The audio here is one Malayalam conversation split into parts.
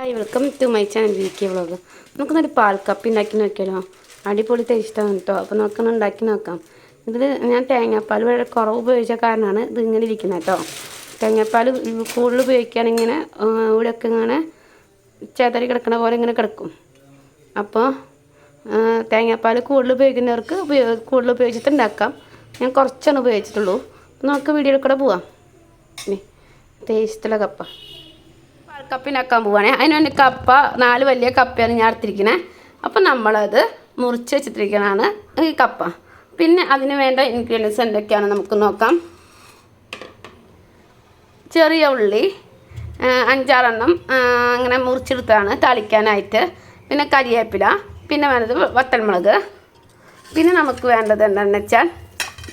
Hi welcome to my channel V K vlog നമുക്കൊന്നൊരു പാൽ കപ്പ് ഉണ്ടാക്കി നോക്കിയാലോ? അടിപൊളി ടേസ്റ്റാണ് കേട്ടോ അപ്പോൾ നമുക്കൊന്ന് ഉണ്ടാക്കി നോക്കാം. ഇതിൽ ഞാൻ തേങ്ങാപ്പാൽ വളരെ കുറവ് ഉപയോഗിച്ച കാരണമാണ് ഇത് ഇങ്ങനെ ഇരിക്കുന്നത് കേട്ടോ തേങ്ങാപ്പാൽ കൂടുതൽ ഉപയോഗിക്കുകയാണെങ്കിൽ ഇങ്ങനെ ഇവിടെയൊക്കെ ഇങ്ങനെ ചേതറി കിടക്കണ പോലെ ഇങ്ങനെ കിടക്കും. അപ്പോൾ തേങ്ങാപ്പാൽ കൂടുതൽ ഉപയോഗിക്കുന്നവർക്ക് ഉപയോഗ കൂടുതൽ ഉപയോഗിച്ചിട്ട് ഉണ്ടാക്കാം. ഞാൻ കുറച്ചാണ് ഉപയോഗിച്ചിട്ടുള്ളൂ. നമുക്ക് വീഡിയോയിൽ കൂടെ പോവാം. ടേസ്റ്റുള്ള കപ്പ കപ്പിനാക്കാൻ പോവാണേ. അതിന് വേണ്ടി കപ്പ നാല് വലിയ കപ്പയാണ് ഞാൻ എടുത്തിരിക്കുന്നത് അപ്പം നമ്മളത് മുറിച്ച് വെച്ചിട്ടിരിക്കണതാണ് ഈ കപ്പ. പിന്നെ അതിന് വേണ്ട ഇൻഗ്രീഡിയൻസ് എന്തൊക്കെയാണ് നമുക്ക് നോക്കാം. ചെറിയ ഉള്ളി അഞ്ചാറെണ്ണം അങ്ങനെ മുറിച്ചെടുത്താണ് താളിക്കാനായിട്ട്. പിന്നെ കരിയേപ്പില പിന്നെ വേണ്ടത് വത്തൽമുളക്. പിന്നെ നമുക്ക് വേണ്ടത് എന്താണെന്ന് വെച്ചാൽ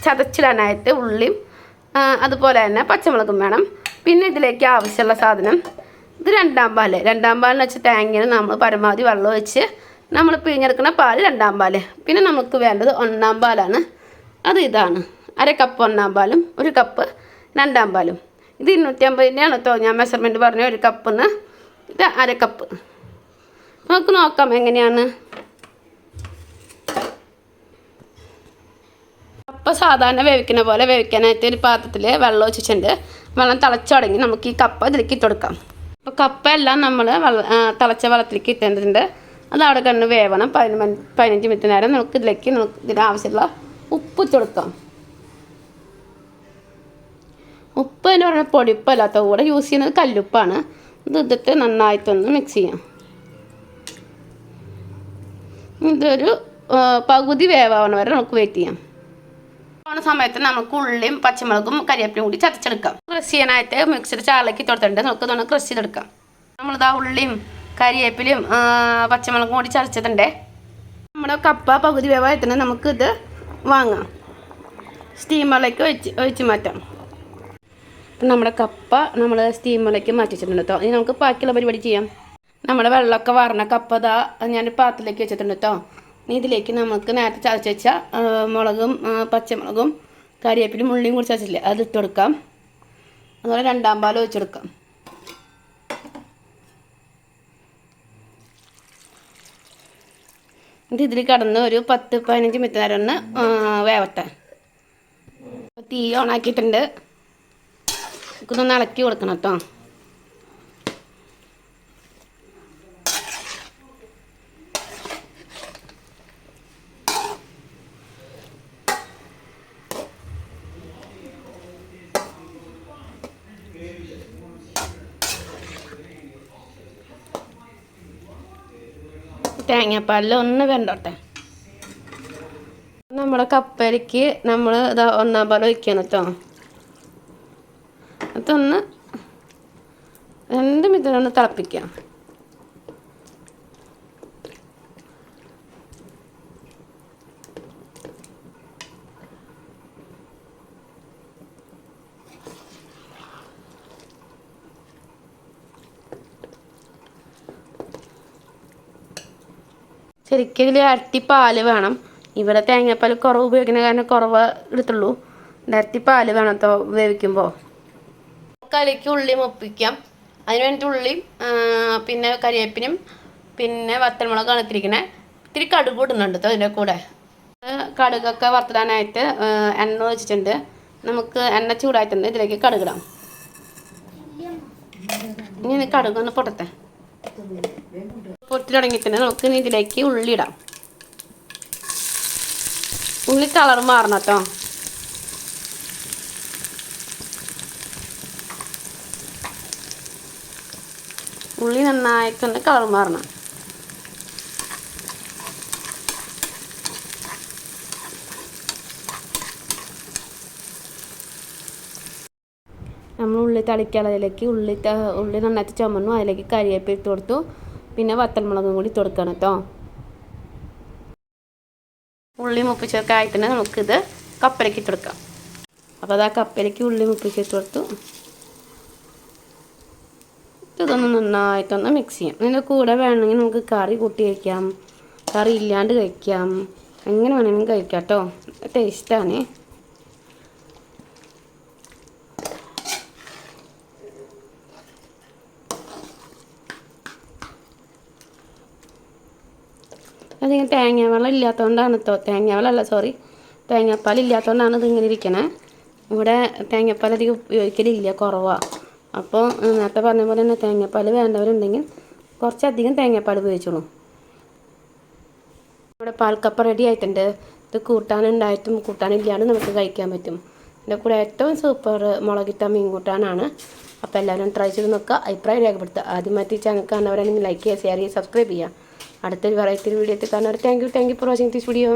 ചതച്ചിടാനായിട്ട് ഉള്ളിയും അതുപോലെ തന്നെ പച്ചമുളകും വേണം. പിന്നെ ഇതിലേക്ക് ആവശ്യമുള്ള സാധനം ഇത് രണ്ടാം പാൽ. രണ്ടാം പാലെന്ന് വെച്ചാൽ ടാങ്കിന് നമ്മൾ പരമാവധി വെള്ളം വെച്ച് നമ്മൾ പിഴിഞ്ഞെടുക്കുന്ന പാൽ രണ്ടാം പാൽ. പിന്നെ നമുക്ക് വേണ്ടത് ഒന്നാം പാലാണ്. അത് ഇതാണ്. അര കപ്പ് ഒന്നാം പാലും ഒരു കപ്പ് രണ്ടാം പാലും. ഇത് ഇരുന്നൂറ്റമ്പതിന്റെയാണ് കേട്ടോ ഞാൻ മെഷർമെന്റ് പറഞ്ഞ ഒരു കപ്പിന്ന് ഇത് അര കപ്പ് നമുക്ക് നോക്കാം എങ്ങനെയാണ്. കപ്പ സാധാരണ വേവിക്കുന്ന പോലെ വേവിക്കാനായിട്ട് ഒരു പാത്രത്തിൽ വെള്ളം ഒഴിച്ചിട്ടുണ്ട്. വെള്ളം തിളച്ചു തുടങ്ങി നമുക്ക് ഈ കപ്പ ഇതിലേക്ക് ഇട്ട് കൊടുക്കാം. അപ്പോൾ കപ്പ എല്ലാം നമ്മൾ തിളച്ച വെള്ളത്തിലേക്ക് ഇട്ടേണ്ടതുണ്ട്. അത് അവിടെ കണ്ട് വേവണം. പതിനഞ്ച് പതിനഞ്ച് മിനിറ്റ് നേരം നമുക്ക് ഇതിലേക്ക് നമുക്ക് ഇതിന് ആവശ്യമുള്ള ഉപ്പ് കൊടുക്കാം. ഉപ്പ് എന്ന് പറഞ്ഞാൽ പൊടിപ്പല്ലാത്ത കൂടെ യൂസ് ചെയ്യുന്നത് കല്ലുപ്പാണ്. ഇത് ഇതിട്ട് നന്നായിട്ടൊന്ന് മിക്സ് ചെയ്യാം. ഇതൊരു പകുതി വേവാവണ വരെ നമുക്ക് വെയിറ്റ് ചെയ്യാം. പോണ സമയത്ത് നമുക്ക് ഉള്ളിയും പച്ചമുളകും കരിവേപ്പിലും കൂടി ചതച്ചെടുക്കാം. ക്രഷ് ചെയ്യാനായിട്ട് മിക്സിയുടെ ചാറിലേക്ക് തൊടുത്തിട്ടുണ്ട് നമുക്ക് ഇതൊന്ന് ക്രഷ് ചെയ്തെടുക്കാം. നമ്മളിതാ ഉള്ളിയും കരിവേപ്പിലും ആ, പച്ചമുളകും കൂടി ചതച്ചിട്ടുണ്ട്. നമ്മുടെ കപ്പ പകുതി വേവായത്തിന് നമുക്ക് ഇത് വാങ്ങാം. സ്റ്റീമറിലേക്ക് ഒഴിച്ച് ഒഴിച്ച് മാറ്റാം. അപ്പം നമ്മുടെ കപ്പ നമ്മൾ സ്റ്റീമറിലേക്ക് മാറ്റിച്ചിട്ടുണ്ട് കേട്ടോ ഇനി നമുക്ക് ബാക്കിയുള്ള പരിപാടി ചെയ്യാം. നമ്മുടെ വെള്ളമൊക്കെ വാറണ കപ്പ ഇതാ ഞാൻ പാത്രത്തിലേക്ക് വെച്ചിട്ടുണ്ട് കേട്ടോ ഇനി ഇതിലേക്ക് നമുക്ക് നേരത്തെ ചതച്ച് വെച്ച മുളകും പച്ചമുളകും കരിവേപ്പിലും ഉള്ളിയും കൂടി ചതച്ചില്ലേ അത് ഇട്ട് കൊടുക്കാം. അതുപോലെ രണ്ടാം പാൽ ഒഴിച്ചെടുക്കാം ഇത് ഇതിൽ കടന്ന് ഒരു പത്ത് പതിനഞ്ച് മിനിറ്റ് നേരം ഒന്ന് വേവട്ടെ. തീ ഓണാക്കിയിട്ടുണ്ട് നമുക്കൊന്ന് ഇളക്കി കൊടുക്കണം കേട്ടോ. തേങ്ങാപ്പാലിൽ ഒന്ന് വെണ്ടോട്ടെ നമ്മുടെ കപ്പലിക്ക് നമ്മൾ ഇതാ ഒന്നാം പാൽ ഒഴിക്കണം കേട്ടോ അതൊന്ന് രണ്ട് മിനിറ്റ് ഒന്ന് തിളപ്പിക്കാം. ശരിക്കും ഇതിൽ ഇരട്ടി പാൽ വേണം. ഇവിടെ തേങ്ങാപ്പാൽ കുറവ് ഉപയോഗിക്കുന്ന കാരണം കുറവ് എടുത്തുള്ളൂ. ഇരട്ടി പാൽ വേണം കേട്ടോ വേവിക്കുമ്പോൾ കലിക്ക് ഉള്ളി മുപ്പിക്കാം. അതിന് വേണ്ടിയിട്ട് ഉള്ളി പിന്നെ കരിവേപ്പിനും പിന്നെ വത്തൽമുളകാണ് ഇത്തിരിക്കണേ. ഇത്തിരി കടുക് ഇടുന്നുണ്ട് അതിന്റെ കൂടെ. കടുകൊക്കെ വറുത്തിടാനായിട്ട് എണ്ണ ഒഴിച്ചിട്ടുണ്ട്. നമുക്ക് എണ്ണ ചൂടായിട്ടുണ്ട്. ഇതിലേക്ക് കടുകിടാം ഇനി കടുകൊന്ന് കടുക് പൊട്ടി തുടങ്ങിയിട്ടുണ്ട് നമുക്ക് ഇതിലേക്ക് ഉള്ളി ഇടാം. ഉള്ളി കളർ മാറണം കേട്ടോ ഉള്ളി നന്നായിട്ടൊന്ന് കളർ മാറണം. നമ്മൾ ഉള്ളി തളിക്കാളതിലേക്ക് ഉള്ളി ഉള്ളി നന്നായിട്ട് ചുമന്നു. അതിലേക്ക് കരിയേപ്പ് ഇട്ട് കൊടുത്തു. പിന്നെ വത്തൽമുളകും കൂടി ഇട്ട് കൊടുക്കണം കേട്ടോ ഉള്ളി മുപ്പിച്ചൊക്കെ നമുക്കിത് കപ്പലേക്ക് ഇട്ട് കൊടുക്കാം. അപ്പോൾ അത് ആ കപ്പലേക്ക് ഉള്ളി മുപ്പിച്ചിട്ട് കൊടുത്തു. ഇതൊന്ന് നന്നായിട്ടൊന്ന് മിക്സ് ചെയ്യാം. ഇതിന്റെ കൂടെ വേണമെങ്കിൽ നമുക്ക് കറി കൂട്ടി കഴിക്കാം. കറി ഇല്ലാണ്ട് കഴിക്കാം. എങ്ങനെ വേണമെങ്കിലും കഴിക്കാം കേട്ടോ ടേസ്റ്റാണ് അധികം തേങ്ങ വെള്ളം ഇല്ലാത്തതുകൊണ്ടാണ് തേങ്ങ വെള്ളമല്ല സോറി തേങ്ങാപ്പാൽ ഇല്ലാത്തതുകൊണ്ടാണ് ഇതിങ്ങനെ ഇരിക്കണേ. ഇവിടെ തേങ്ങാപ്പാൽ അധികം ഉപയോഗിക്കലില്ല കുറവാണ് അപ്പോൾ നേരത്തെ പറഞ്ഞ പോലെ തന്നെ തേങ്ങാപ്പാൽ വേണ്ടവരുണ്ടെങ്കിൽ കുറച്ചധികം തേങ്ങാപ്പാൽ ഉപയോഗിച്ചോളൂ. ഇവിടെ പാൽക്കപ്പ റെഡി ആയിട്ടുണ്ട്. ഇത് കൂട്ടാനുണ്ടായിട്ടും കൂട്ടാനില്ലാണ്ട് നമുക്ക് കഴിക്കാൻ പറ്റും. ഇതിന്റെ കൂടെ ഏറ്റവും സൂപ്പർ മുളകിട്ട മീൻ കൂട്ടാനാണ് അപ്പോൾ എല്ലാവരും ട്രൈ ചെയ്ത് നോക്കുക. അഭിപ്രായം രേഖപ്പെടുത്തുക. ആദ്യമായിട്ട് ചാനൽ കാണുന്നവരാണെങ്കിൽ ലൈക്ക് ചെയ്യുക ഷെയർ ചെയ്യുക സബ്സ്ക്രൈബ് ചെയ്യുക. അടുത്തൊരു വെറൈറ്റി വീഡിയോ എത്തി ഒരു thank you thank you for watching this video